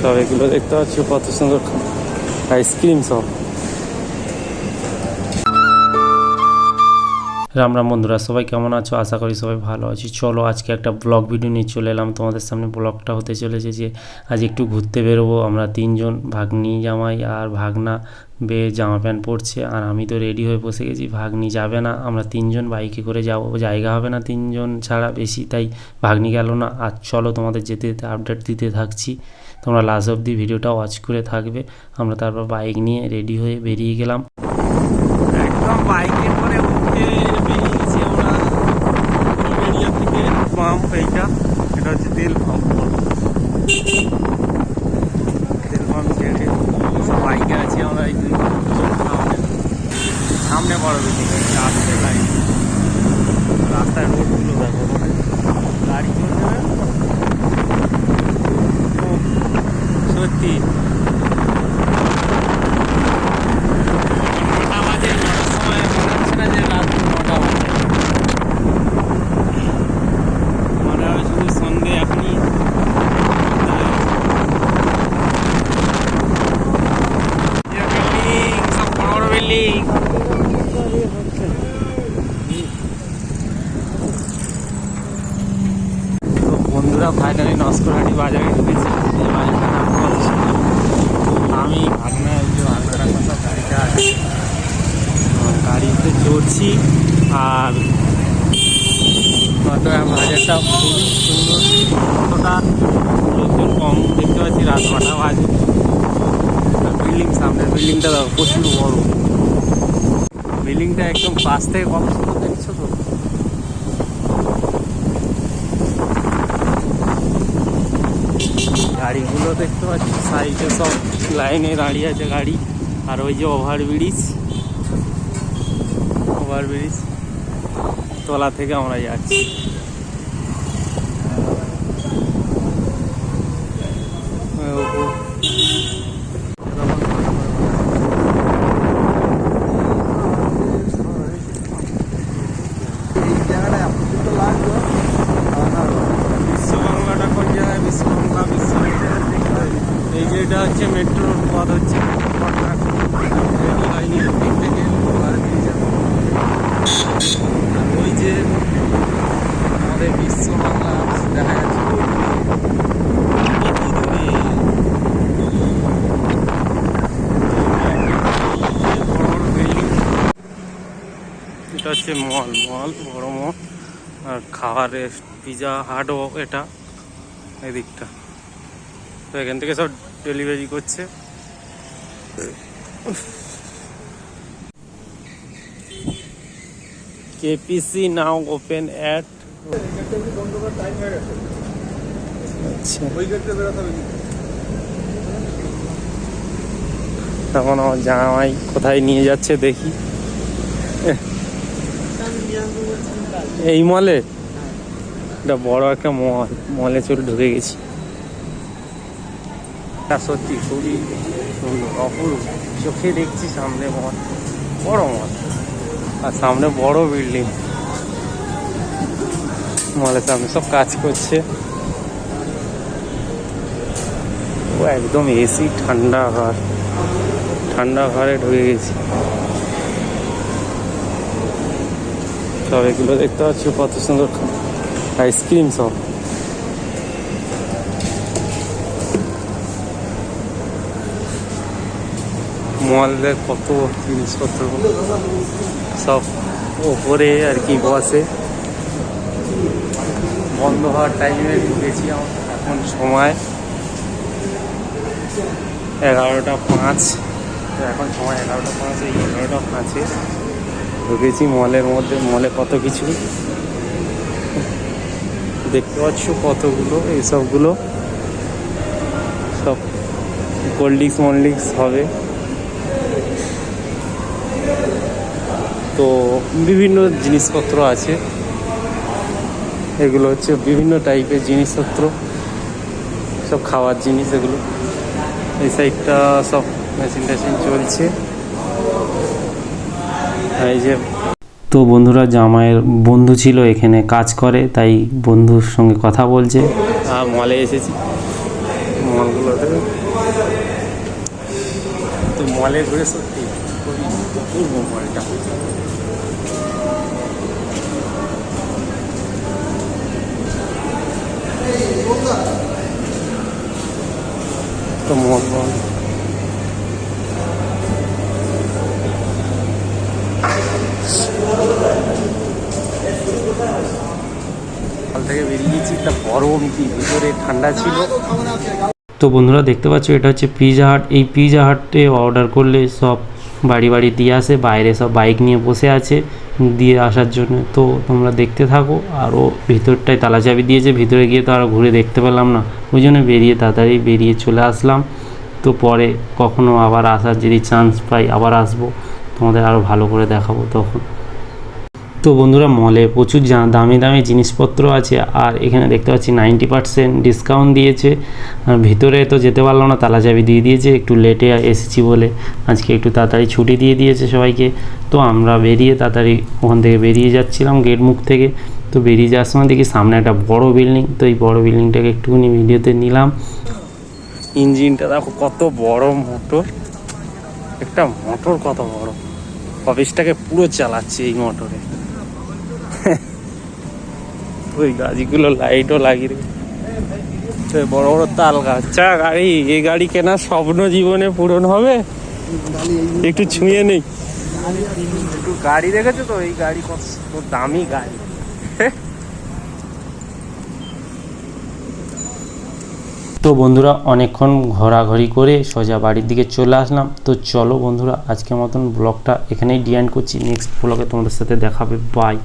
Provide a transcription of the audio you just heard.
সব এগুলো দেখতে পাচ্ছি কত সুন্দর আইসক্রিম সব। রাম রাম বন্ধুরা, সবাই কেমন আছো? আশা করি সবাই ভালো আছি। চলো আজকে একটা ব্লগ ভিডিও নিয়ে চলে এলাম। তোমাদের সামনে ব্লগটা হতে চলেছে যে, আজ একটু ঘুরতে বেরোবো। আমরা তিনজন, ভাগ্নি, জামাই আর ভাগনা বে জামা প্যান্ট পরছে। আর আমি তো রেডি হয়ে বসে গেছি। ভাগ্নি যাবে না। আমরা তিনজন বাইকে করে যাব। জায়গা হবে না তিনজন ছাড়া বেশি, তাই ভাগ্নি গেল না। আর চলো তোমাদের যেতে যেতে আপডেট দিতে থাকছি। তোমরা লাস্ট অবধি ভিডিওটা ওয়াচ করে থাকবে। আমরা তারপর বাইক নিয়ে রেডি হয়ে বেরিয়ে গেলাম। একদম বাইকে করে উঠে বেরিয়ে গেছি আমরা বেরিয়া থেকে পাম্প এইটা এটা হচ্ছে তেল পাম্প তেল পাম্প গেটে সব বাইকে আছি আমরা এই দুই দুজন সামনে সামনে বড় বিল্ডিং আসছে গাড়ি রাস্তায় রোডগুলো দেখো গাড়ি চলছে সত্যি নটা বাজে নটার সময় মনে হচ্ছে না যে রাত নটা বাজে মনে হয় শুধু সন্ধে এখনই বিল্ডিং সব বড় বড় বিল্ডিং তো বন্ধুরা ফাইনালি নস্করহাটি বাজারে ঢুকেছে এই বাজারটার নাম কত সুন্দর। আমি ভাগনা এই যে ভাগনার কথা গাড়িটা আছে তো গাড়িতে চড়ছি আর কতটা খুবই সুন্দর কতটা লোকজন কম দেখতে পাচ্ছি রাত নটা বাজে। বিল্ডিং সামনে, বিল্ডিংটা প্রচুর বড়। বিল্ডিংটা একদম পাশ থেকে কত সুন্দর দেখছ তো? গাড়িগুলো দেখতে পাচ্ছি, সাইডে সব লাইনে দাঁড়িয়ে আছে গাড়ি। আর ওই যে ওভার ব্রিজ ওভার ব্রিজ তলা থেকে আমরা যাচ্ছি ওই ওপর। বিশ্ববাংলাটা কোন জায়গায় বিশ্ববাংলা বিশ্ব এই যে এটা হচ্ছে মেট্রোর পথ হচ্ছে। ওই যে। এটা হচ্ছে মল মল, বড় মল। আর খাবারের পিজা, হাটও এটা। এদিকটা তো এখান থেকে সব ডেলিভারি করছে। কেপিসি নাও ওপেন অ্যাট তখন আমার জামাই কোথায় নিয়ে যাচ্ছে দেখি। এই মলে? এটা বড় একটা মল। মলে চলে ঢুকে গেছি। তা সত্যি খুবই সুন্দর চোখে দেখছি সামনে মল বড় মল আর সামনে বড় বিল্ডিং মলের সামনে সব কাজ করছে। ও, একদম এসি ঠান্ডা ঘর। ঠান্ডা ঘরে ঢুকে গেছি। সব এগুলো দেখতে পাচ্ছ, কত সুন্দর। আইসক্রিম সব। মলের কত জিনিসপত্র সব ওপরে আর কি বসে। বন্ধ হওয়ার টাইমে ঢুকেছি এখন সময় এগারোটা পাঁচ। এখন সময় এগারোটা পাঁচ, এই এগারোটা পাঁচে ঢুকেছি মলের মধ্যে। মলে কত কিছু? দেখতে পাচ্ছ কতগুলো? এইসবগুলো সব কোল্ড ড্রিঙ্কস মল্ড্রিঙ্কস হবে। তো বিভিন্ন জিনিসপত্র আছে। এগুলো হচ্ছে বিভিন্ন টাইপের জিনিসপত্র। সব খাওয়ার জিনিস এগুলো। এই সাইডটা সব মেশিন টেশিন চলছে এই যে তো বন্ধুরা, জামাইয়ের বন্ধু ছিল, এখানে কাজ করে, তাই বন্ধুর সঙ্গে কথা বলছে। মলে এসেছি। মলগুলোতে তো মলে ঘুরে সত্যি থেকে বেরিয়েছি গরম কি ভিতরে ঠান্ডা ছিল তো বন্ধুরা দেখতে পাচ্ছ এটা হচ্ছে পিজা হাট এই পিজা হাটে অর্ডার করলে সব বাড়ি বাড়ি দিয়ে আসে, বাইরে সব বাইক নিয়ে বসে আছে, দিয়ে আসার জন্য। তো তোমরা দেখতে থাকো, আরও ভিতরটায় তালা চাবি দিয়েছে, ভিতরে গিয়ে তো আর ঘুরে দেখতে পেলাম না। ওই জন্য বেরিয়ে তাড়াতাড়ি বেরিয়ে চলে আসলাম। তো পরে কখনো আবার আসার যদি চান্স পাই, আবার আসব। তোমাদের আরও ভালো করে দেখাবো তখন। তো বন্ধুরা মলে প্রচুর দামি দামি জিনিসপত্র আছে, আর এখানে দেখতে পাচ্ছি নাইনটি পার্সেন্ট ডিসকাউন্ট দিয়েছে। আর ভিতরে তো যেতে পারলাম না তালা চাবি দিয়ে দিয়েছে, একটু লেটে এসেছি বলে। আজকে একটু তাড়াতাড়ি ছুটি দিয়ে দিয়েছে সবাইকে। তো আমরা বেরিয়ে তাড়াতাড়ি ওখান থেকে বেরিয়ে যাচ্ছিলাম গেট মুখ থেকে। তো বেরিয়ে যাওয়ার সময় দেখি সামনে একটা বড় বিল্ডিং তো এই বড় বিল্ডিংটাকে একটুখানি ভিডিওতে নিলাম। ইঞ্জিনটা দেখো কত বড় মোটর। একটা মোটর কত বড়। অফিসটাকে পুরো চালাচ্ছে এই মোটরে। ওই গাছগুলো লাইটও লাগিয়ে তো বড় বড় তাল গাছ। চা গাড়ি এই গাড়ি কেনার স্বপ্ন জীবনে পূরণ হবে? একটু ছুঁয়ে নেই। একটু গাড়ি দেখেছ তো? এই গাড়ি কত কত দামি গাড়ি। তো বন্ধুরা অনেকক্ষণ ঘোরাঘুরি করে সোজা বাড়ির দিকে চলে আসলাম। তো চলো বন্ধুরা আজকের মতন ব্লগটা এখানেই ডিয়ান করছি। নেক্সট ব্লগে তোমাদের সাথে দেখাবে। বাই